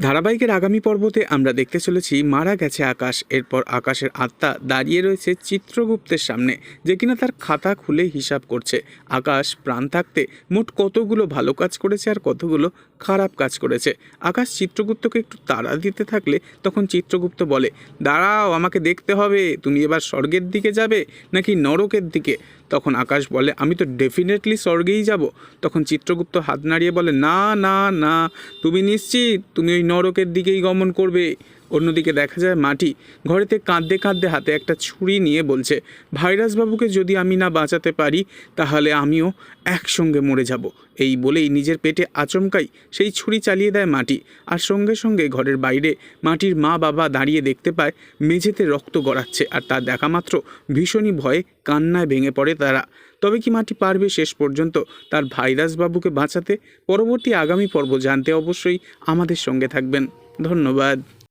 ধারাবাহিকের আগামী পর্বতে আমরা দেখতে চলেছি মারা গেছে আকাশ, এরপর আকাশের আত্মা দাঁড়িয়ে রয়েছে চিত্রগুপ্তের সামনে, যে কিনা তার খাতা খুলে হিসাব করছে। আকাশ, প্রাণ থাকতে মোট কতগুলো ভালো কাজ করেছে আর কতগুলো খারাপ কাজ করেছে? আকাশ চিত্রগুপ্তকে একটু তাড়া দিতে থাকলে তখন চিত্রগুপ্ত বলে, দাঁড়াও, আমাকে দেখতে হবে। তুমি এবার স্বর্গের দিকে যাবে নাকি নরকের দিকে? তখন আকাশ বলে, আমি তো ডেফিনেটলি স্বর্গেই যাব। তখন চিত্রগুপ্ত হাত নাড়িয়ে বলে, না না না, তুমি নিশ্চিত, তুমি ওই নরকের দিকেই গমন করবে। অন্যদিকে দেখা যায় মাটি ঘরেতে কাঁদতে কাঁদতে হাতে একটা ছুরি নিয়ে বলছে, ভাইরাসবাবুকে যদি আমি না বাঁচাতে পারি, তাহলে আমিও একসঙ্গে মরে যাব। এই বলেই নিজের পেটে আচমকাই সেই ছুরি চালিয়ে দেয় মাটি। আর সঙ্গে সঙ্গে ঘরের বাইরে মাটির মা বাবা দাঁড়িয়ে দেখতে পায়, মেঝেতে রক্ত গড়াচ্ছে। আর তা দেখা মাত্র ভীষণই ভয়ে কান্নায় ভেঙে পড়ে তারা। তবে কি মাটি পারবে শেষ পর্যন্ত তার ভাইরাসবাবুকে বাঁচাতে? পরবর্তী আগামী পর্ব জানতে অবশ্যই আমাদের সঙ্গে থাকবেন। ধন্যবাদ।